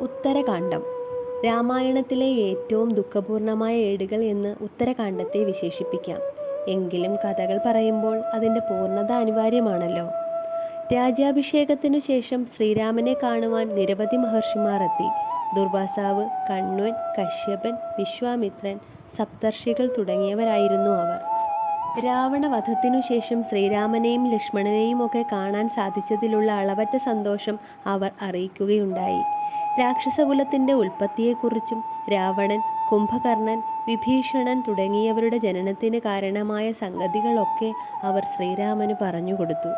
ഉത്തരകാണ്ഡം രാമായണത്തിലെ ഏറ്റവും ദുഃഖപൂർണമായ ഏടുകൾ എന്ന് ഉത്തരകാണ്ഡത്തെ വിശേഷിപ്പിക്കാം. എങ്കിലും കഥകൾ പറയുമ്പോൾ അതിന്റെ പൂർണത അനിവാര്യമാണല്ലോ. രാജ്യാഭിഷേകത്തിനു ശേഷം ശ്രീരാമനെ കാണുവാൻ നിരവധി മഹർഷിമാർ എത്തി. ദുർവാസാവ് കണ്വൻ കശ്യപൻ വിശ്വാമിത്രൻ സപ്തർഷികൾ തുടങ്ങിയവരായിരുന്നു അവർ. രാവണവധത്തിനു ശേഷം ശ്രീരാമനെയും ലക്ഷ്മണനെയും ഒക്കെ കാണാൻ സാധിച്ചതിലുള്ള അളവറ്റ സന്തോഷം അവർ അറിയിക്കുകയുണ്ടായി. രാക്ഷസകുലത്തിന്റെ ഉൽപ്പത്തിയെക്കുറിച്ചും രാവണൻ കുംഭകർണൻ വിഭീഷണൻ തുടങ്ങിയവരുടെ ജനനത്തിന് കാരണമായ സംഗതികളൊക്കെ അവർ ശ്രീരാമന് പറഞ്ഞുകൊടുത്തു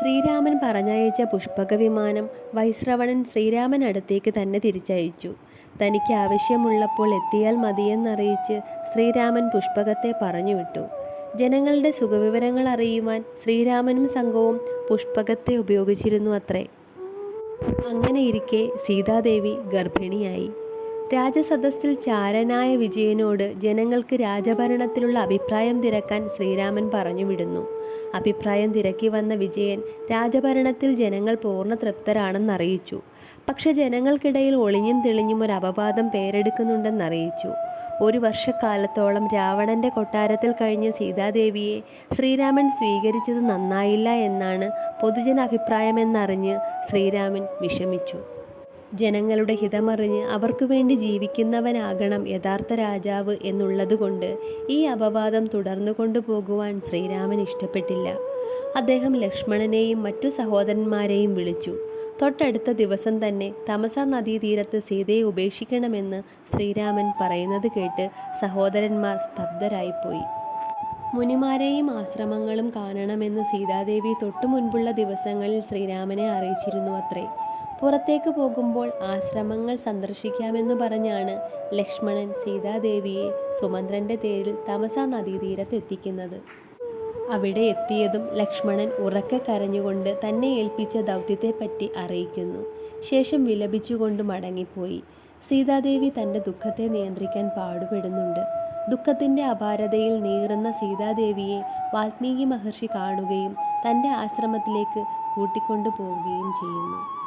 ശ്രീരാമൻ പറഞ്ഞയച്ച പുഷ്പക വിമാനം വൈശ്രവണൻ ശ്രീരാമൻ അടുത്തേക്ക് തന്നെ തിരിച്ചയച്ചു. തനിക്ക് ആവശ്യമുള്ളപ്പോൾ എത്തിയാൽ മതിയെന്നറിയിച്ച് ശ്രീരാമൻ പുഷ്പകത്തെ പറഞ്ഞുവിട്ടു. ജനങ്ങളുടെ സുഖവിവരങ്ങൾ അറിയുവാൻ ശ്രീരാമനും സംഘവും പുഷ്പകത്തെ ഉപയോഗിച്ചിരുന്നു അത്രേ. അങ്ങനെ ഇരിക്കെ സീതാദേവി ഗർഭിണിയായി. രാജസദസ്സിൽ ചാരനായ വിജയനോട് ജനങ്ങൾക്ക് രാജഭരണത്തിലുള്ള അഭിപ്രായം തിരക്കാൻ ശ്രീരാമൻ പറഞ്ഞു വിടുന്നു അഭിപ്രായം തിരക്കി വന്ന വിജയൻ രാജഭരണത്തിൽ ജനങ്ങൾ പൂർണ തൃപ്തരാണെന്നറിയിച്ചു. പക്ഷെ ജനങ്ങൾക്കിടയിൽ ഒളിഞ്ഞും തെളിഞ്ഞും ഒരു അപവാദം പേരെടുക്കുന്നുണ്ടെന്നറിയിച്ചു. ഒരു വർഷക്കാലത്തോളം രാവണന്റെ കൊട്ടാരത്തിൽ കഴിഞ്ഞ സീതാദേവിയെ ശ്രീരാമൻ സ്വീകരിച്ചത് നന്നായില്ല എന്നാണ് പൊതുജന അഭിപ്രായമെന്നറിഞ്ഞ് ശ്രീരാമൻ വിഷമിച്ചു. ജനങ്ങളുടെ ഹിതമറിഞ്ഞ് അവർക്കു വേണ്ടി ജീവിക്കുന്നവനാകണം യഥാർത്ഥ രാജാവ് എന്നുള്ളതുകൊണ്ട് ഈ അപവാദം തുടർന്നു കൊണ്ടുപോകുവാൻ ശ്രീരാമൻ ഇഷ്ടപ്പെട്ടില്ല. അദ്ദേഹം ലക്ഷ്മണനെയും മറ്റു സഹോദരന്മാരെയും വിളിച്ചു. തൊട്ടടുത്ത ദിവസം തന്നെ തമസ നദീതീരത്ത് സീതയെ ഉപേക്ഷിക്കണമെന്ന് ശ്രീരാമൻ പറയുന്നത് കേട്ട് സഹോദരന്മാർ സ്തബ്ധരായിപ്പോയി. മുനിമാരെയും ആശ്രമങ്ങളും കാണണമെന്ന് സീതാദേവി തൊട്ടു മുൻപുള്ള ദിവസങ്ങളിൽ ശ്രീരാമനെ അറിയിച്ചിരുന്നു അത്രേ. പുറത്തേക്ക് പോകുമ്പോൾ ആശ്രമങ്ങൾ സന്ദർശിക്കാമെന്ന് പറഞ്ഞാണ് ലക്ഷ്മണൻ സീതാദേവിയെ സുമന്ത്രന്റെ തേരിൽ തമസ നദീതീരത്ത് എത്തിക്കുന്നത് അവിടെ എത്തിയതും ലക്ഷ്മണൻ ഉറക്കെ കരഞ്ഞുകൊണ്ട് തന്നെ ഏൽപ്പിച്ച ദൗത്യത്തെപ്പറ്റി അറിയിക്കുന്നു. ശേഷം വിലപിച്ചുകൊണ്ട് മടങ്ങിപ്പോയി. സീതാദേവി തന്റെ ദുഃഖത്തെ നിയന്ത്രിക്കാൻ പാടുപെടുന്നുണ്ട്. ദുഃഖത്തിന്റെ അപാരതയിൽ നീറുന്ന സീതാദേവിയെ വാൽമീകി മഹർഷി കാണുകയും തന്റെ ആശ്രമത്തിലേക്ക് കൂട്ടിക്കൊണ്ടു പോവുകയും ചെയ്യുന്നു.